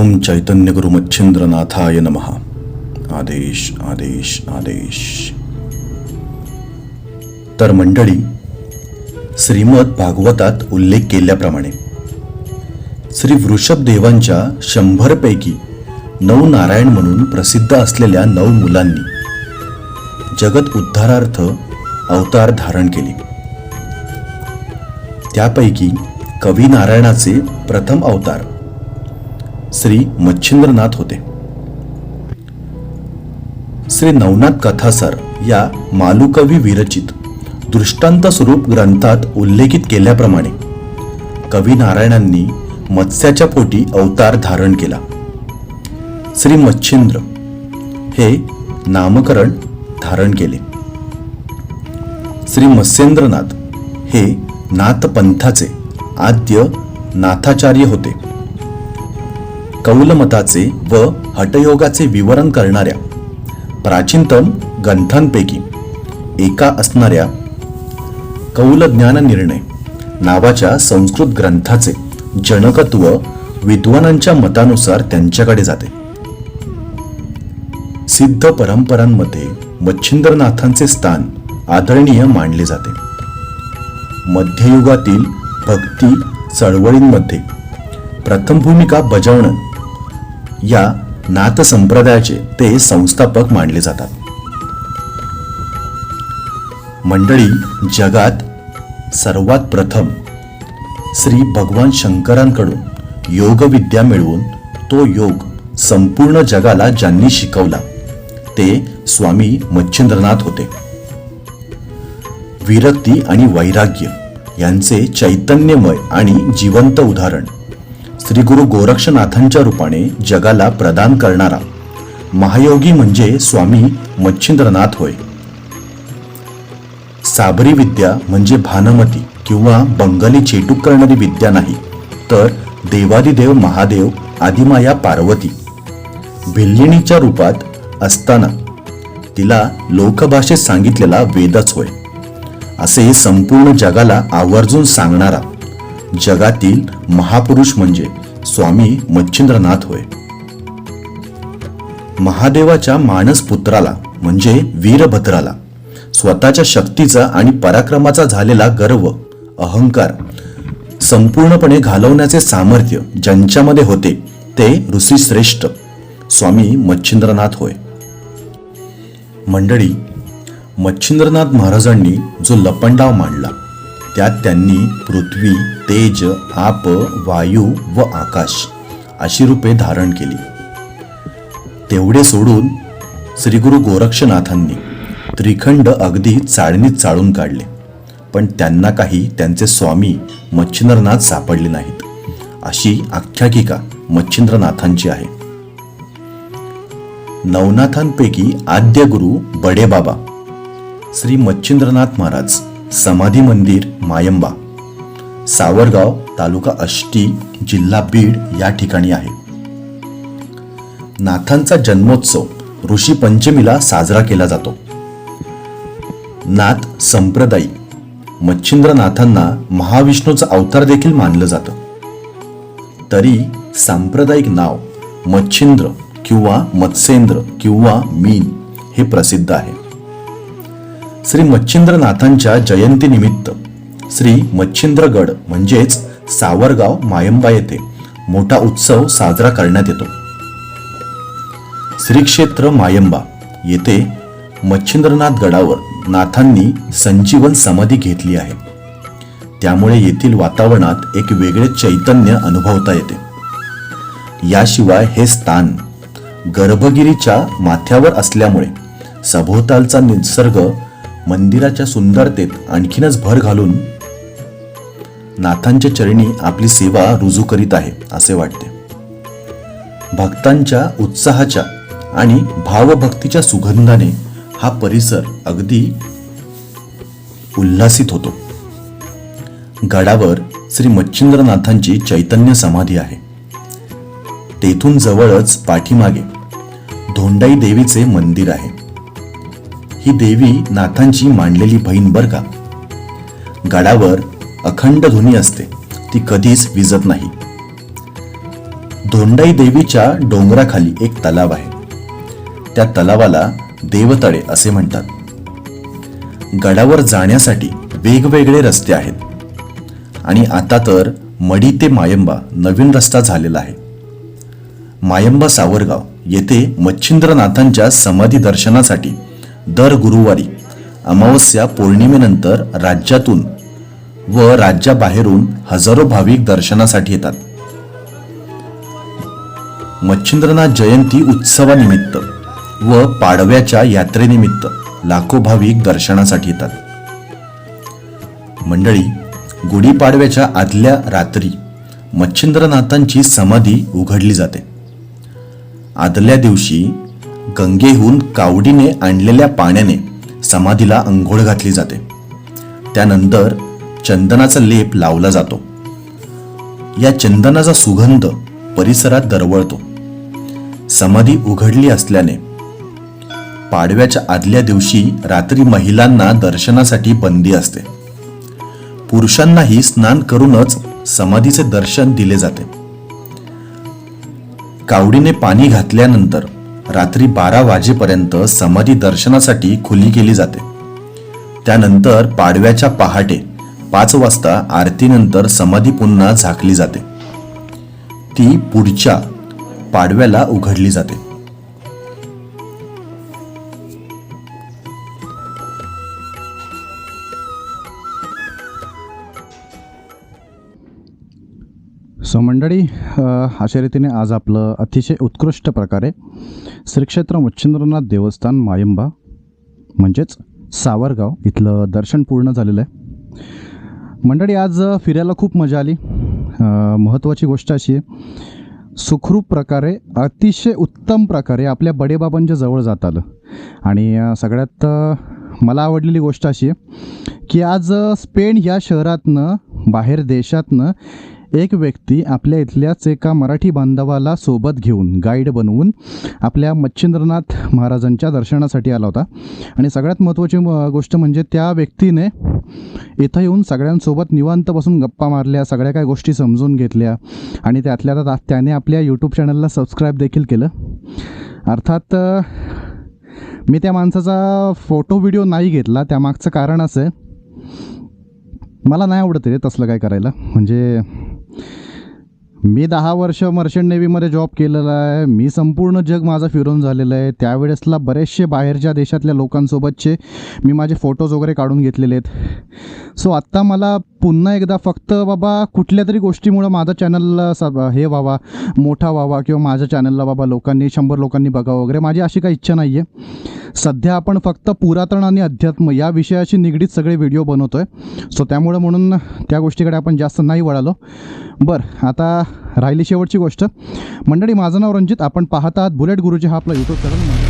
ओम चैतन्य गुरु मच्छिंद्रनाथाय नमः। आदेश आदेश आदेश। तर मंडळी श्रीमद भागवतात उल्लेख केल्याप्रमाणे श्री वृषभ देवांच्या शंभरपैकी नऊ नारायण म्हणून प्रसिद्ध असलेल्या नऊ मुलांनी जगत उद्धारार्थ अवतार धारण केले. त्यापैकी कवी नारायणाचे प्रथम अवतार श्री मच्छिंद्रनाथ होते. श्री नवनाथ कथासार या मालुकवी विरचित दृष्टांत स्वरूप ग्रंथात उल्लेखित केल्याप्रमाणे कवी नारायणांनी मत्स्याच्या पोटी अवतार धारण केला. श्री मच्छिंद्र हे नामकरण धारण केले. श्री मत्स्येंद्रनाथ हे नाथपंथाचे आद्य नाथाचार्य होते. कौलमताचे व हटयोगाचे विवरण करणाऱ्या प्राचीनतम ग्रंथांपैकी एका असणाऱ्या कौल ज्ञान निर्णय नावाच्या संस्कृत ग्रंथाचे जनकत्व विद्वानांच्या मतानुसार त्यांच्याकडे जाते. सिद्ध परंपरांमध्ये मच्छिंद्रनाथांचे स्थान आदरणीय मानले जाते. मध्ययुगातील भक्ती चळवळींमध्ये प्रथम भूमिका बजावणं या नाथ संप्रदायाचे ते संस्थापक मानले जातात. मंडळी जगात सर्वात प्रथम श्री भगवान शंकरांकडून योगविद्या मिळवून तो योग संपूर्ण जगाला ज्यांनी शिकवला ते स्वामी मच्छिंद्रनाथ होते. विरक्ती आणि वैराग्य यांचे चैतन्यमय आणि जिवंत उदाहरण. श्री गुरु गोरक्षनाथांच्या रूपाने जगाला प्रदान करणारा महायोगी म्हणजे स्वामी मच्छिंद्रनाथ होय. साबरी विद्या म्हणजे भानमती किंवा बंगाली चेटूक करणारी विद्या नाही तर देवादिदेव महादेव आदिमाया पार्वती. भिल्लिणीच्या रूपात असताना तिला लोकभाषेत सांगितलेला वेदच होय. असे संपूर्ण जगाला आवर्जून सांगणारा जगातील महापुरुष म्हणजे स्वामी मच्छिंद्रनाथ होय. महादेवाच्या मानस पुत्राला म्हणजे वीरभद्राला स्वतःच्या शक्तीचा आणि पराक्रमाचा झालेला गर्व अहंकार संपूर्णपणे घालवण्याचे सामर्थ्य ज्यांच्यामध्ये होते ते ऋषीश्रेष्ठ स्वामी मच्छिंद्रनाथ होय. मंडळी मच्छिंद्रनाथ महाराजांनी जो लपंडाव मांडला त्यात त्यांनी पृथ्वी तेज आप वायू व आकाश अशी रूपे धारण केली. तेवढे सोडून श्री गुरु गोरक्षनाथांनी त्रिखंड अगदी चाळणीत चाळून काढले. पण त्यांना काही त्यांचे स्वामी मच्छिंद्रनाथ सापडले नाहीत. अशी आख्यायिका मच्छिंद्रनाथांची आहे. नवनाथांपैकी आद्य गुरु बडे बाबा श्री मच्छिंद्रनाथ महाराज समाधी मंदिर मायंबा. सावरगाव तालुका अष्टी जिल्हा बीड या ठिकाणी आहे. नाथांचा जन्मोत्सव ऋषी पंचमीला साजरा केला जातो. नाथ संप्रदायी. मच्छिंद्रनाथांना महाविष्णूचा अवतार देखील मानलं जातं. तरी सांप्रदायिक नाव मच्छिंद्र किंवा मत्स्येंद्र किंवा मीन हे प्रसिद्ध आहे. श्री मच्छिंद्रनाथांच्या जयंतीनिमित्त श्री मच्छिंद्रगड म्हणजेच सावरगाव मायंबा येथे मोठा उत्सव साजरा करण्यात येतो. श्री क्षेत्र मायंबा येथे मच्छिंद्रनाथ गडावर नाथांनी संजीवन समाधी घेतली आहे. त्यामुळे येथील वातावरणात एक वेगळे चैतन्य अनुभवता येते. याशिवाय हे स्थान गर्भगिरीच्या माथ्यावर असल्यामुळे सभोवतालचा निसर्ग मंदिराच्या सुंदरतेत आणखीनच भर घालून नाथांच्या चरणी आपली सेवा रुजू करीत आहे असे वाटते. भक्तांच्या उत्साहाच्या आणि भावभक्तीच्या सुगंधाने हा परिसर अगदी उल्हासित होतो. गडावर श्री मच्छिंद्रनाथांची चैतन्य समाधी आहे. तेथून जवळच पाठीमागे धोंडाई देवीचे मंदिर आहे. ही देवी नाथांची मांडलेली बहीण बर का? गडावर अखंड ध्वनी असते. ती कधीच विजत नाही. धोंडाई देवीच्या डोंगराखाली एक तलाव आहे. त्या तलावाला देवतळे असे म्हणतात. गडावर जाण्यासाठी वेगवेगळे रस्ते आहेत. आणि आता तर मडी ते मायंबा नवीन रस्ता झालेला आहे. मायंबा सावरगाव येथे मच्छिंद्रनाथांच्या समाधी दर्शनासाठी दर गुरुवारी अमावस्या पौर्णिमेनंतर राज्यातून व राज्याबाहेरून हजारो भाविक दर्शनासाठी येतात. मच्छिंद्रनाथ जयंती उत्सवानिमित्त व पाडव्याच्या यात्रेनिमित्त लाखो भाविक दर्शनासाठी येतात. मंडळी गुढीपाडव्याच्या आदल्या रात्री मच्छिंद्रनाथांची समाधी उघडली जाते. आदल्या दिवशी गंगेहून कावडीने आणलेल्या पाण्याने समाधीला अंघोळ घातली जाते. त्यानंतर चंदनाचा लेप लावला जातो. या चंदनाचा सुगंध परिसरात दरवळतो. समाधी उघडली असल्याने पाडव्याच्या आदल्या दिवशी रात्री महिलांना दर्शनासाठी बंदी असते. पुरुषांनाही स्नान करूनच समाधीचे दर्शन दिले जाते. कावडीने पाणी घातल्यानंतर रात्री बारा वाजेपर्यंत समाधी दर्शनासाठी खुली केली जाते. त्यानंतर पाडव्याच्या पहाटे पाच वाजता आरतीनंतर समाधी पुन्हा झाकली जाते. ती पुढच्या पाडव्याला उघडली जाते. सो मंडळी अशा रीतीने आज आपलं अतिशय उत्कृष्ट प्रकारे श्रीक्षेत्र मच्छिंद्रनाथ देवस्थान मायंबा म्हणजेच सावरगाव इथलं दर्शन पूर्ण झालेलं आहे. मंडळी आज फिरायला खूप मजा आली. महत्त्वाची गोष्ट अशी आहे सुखरूप प्रकारे अतिशय उत्तम प्रकारे आपल्या बडेबाबांच्या जवळ जात आलं. आणि सगळ्यात मला आवडलेली गोष्ट अशी आहे की आज स्पेन या शहरातनं बाहेर देशातनं एक व्यक्ती आपल्या इथल्याच एका मराठी बांधवाला सोबत घेऊन गाईड बनवून आपल्या मच्छिंद्रनाथ महाराजांच्या दर्शनासाठी आला होता. आणि सगळ्यात महत्त्वाची म- गोष्ट म्हणजे त्या व्यक्तीने इथं येऊन सगळ्यांसोबत निवांत बसून गप्पा मारल्या सगळ्या काय गोष्टी समजून घेतल्या आणि त्यातल्या त्यात त्याने आपल्या यूट्यूब चॅनलला सबस्क्राईब देखील केलं. अर्थात मी त्या माणसाचा फोटो व्हिडिओ नाही घेतला त्यामागचं कारण असं आहे. मला नाही आवडत रे तसलं काय करायला. म्हणजे मी दहा वर्ष मर्चंट नेव्हीमध्ये जॉब केलेला आहे. मी संपूर्ण जग माझं फिरून झालेलं आहे. त्यावेळेसला बरेचसे बाहेरच्या देशातल्या लोकांसोबतचे मी माझे फोटोज वगैरे काढून घेतलेले आहेत. सो आत्ता मला पुन्हा एकदा फक्त बाबा कुठल्या तरी गोष्टीमुळं माझं चॅनलला सब हे व्हावा मोठा व्हावा किंवा माझ्या चॅनलला बाबा लोकांनी शंभर लोकांनी बघावं वगैरे माझी अशी काही इच्छा नाही आहे सध्या आपण फक्त पुरातन आणि अध्यात्म या विषयाशी निगडीत सगळे व्हिडिओ बनवतो आहे सो त्यामुळं म्हणून त्या गोष्टीकडे आपण जास्त नाही वळालो. बरं आता राहिली शेवटची गोष्ट. मंडळी माझं नाव रंजित. आपण पाहत आहात बुलेट गुरुजी हा आपला यूट्यूब चॅनल